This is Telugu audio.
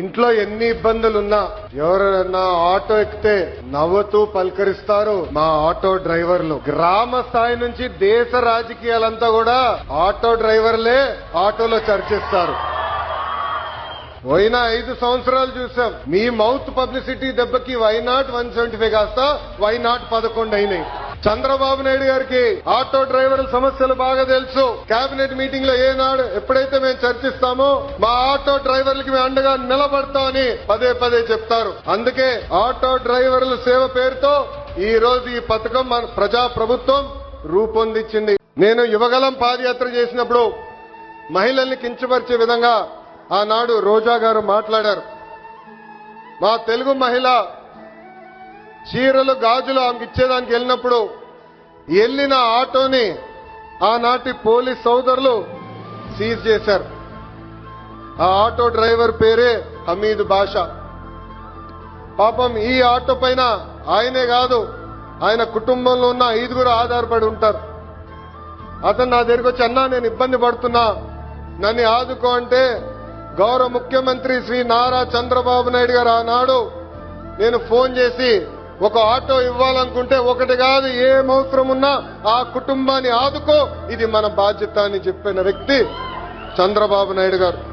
ఇంట్లో ఎన్ని ఇబ్బందులున్నా ఎవరైనా ఆటో ఎక్కితే నవ్వుతూ పలకరిస్తారు మా ఆటో డ్రైవర్లు. గ్రామ స్థాయి నుంచి దేశ రాజకీయాలంతా కూడా ఆటో డ్రైవర్లే ఆటోలో చర్చిస్తారు. పోయిన ఐదు సంవత్సరాలు చూసాం. మీ మౌత్ పబ్లిసిటీ దెబ్బకి why not one seventy five కాస్త వై నాట్ పదకొండు అయినాయి. చంద్రబాబు నాయుడు గారికి ఆటో డ్రైవర్ల సమస్యలు బాగా తెలుసు. కేబినెట్ మీటింగ్లో ఏనాడు ఎప్పుడైతే మేము చర్చిస్తామో మా ఆటో డ్రైవర్లకి మేము అండగా నిలబడతామని పదే పదే చెప్తారు. అందుకే ఆటో డ్రైవర్ల సేవ పేరుతో ఈ రోజు ఈ పథకం మన ప్రజా ప్రభుత్వం రూపొందించింది. నేను యువగలం పాదయాత్ర చేసినప్పుడు మహిళల్ని కించపరిచే విధంగా ఆనాడు రోజా గారు మాట్లాడారు. మా తెలుగు మహిళ చీరలు గాజులు ఆమెకి ఇచ్చేదానికి వెళ్ళినప్పుడు వెళ్ళిన ఆటోని ఆనాటి పోలీస్ సోదరులు సీజ్ చేశారు. ఆ ఆటో డ్రైవర్ పేరే హమీద్ బాషా. పాపం ఈ ఆటో పైన ఆయనే కాదు ఆయన కుటుంబంలో ఉన్న ఐదుగురు ఆధారపడి ఉంటారు. అతను నా దగ్గరికి వచ్చి అన్నా నేను ఇబ్బంది పడుతున్నా. నన్ను ఆదుకో అంటే గౌరవ ముఖ్యమంత్రి శ్రీ నారా చంద్రబాబు నాయుడు గారు ఆనాడు నేను ఫోన్ చేసి ఒక ఆటో ఇవ్వాలనుకుంటే ఒకటి కాదు ఏం అవసరం ఉన్నా ఆ కుటుంబాన్ని ఆదుకో. ఇది మన బాధ్యత అని చెప్పిన వ్యక్తి చంద్రబాబు నాయుడు గారు.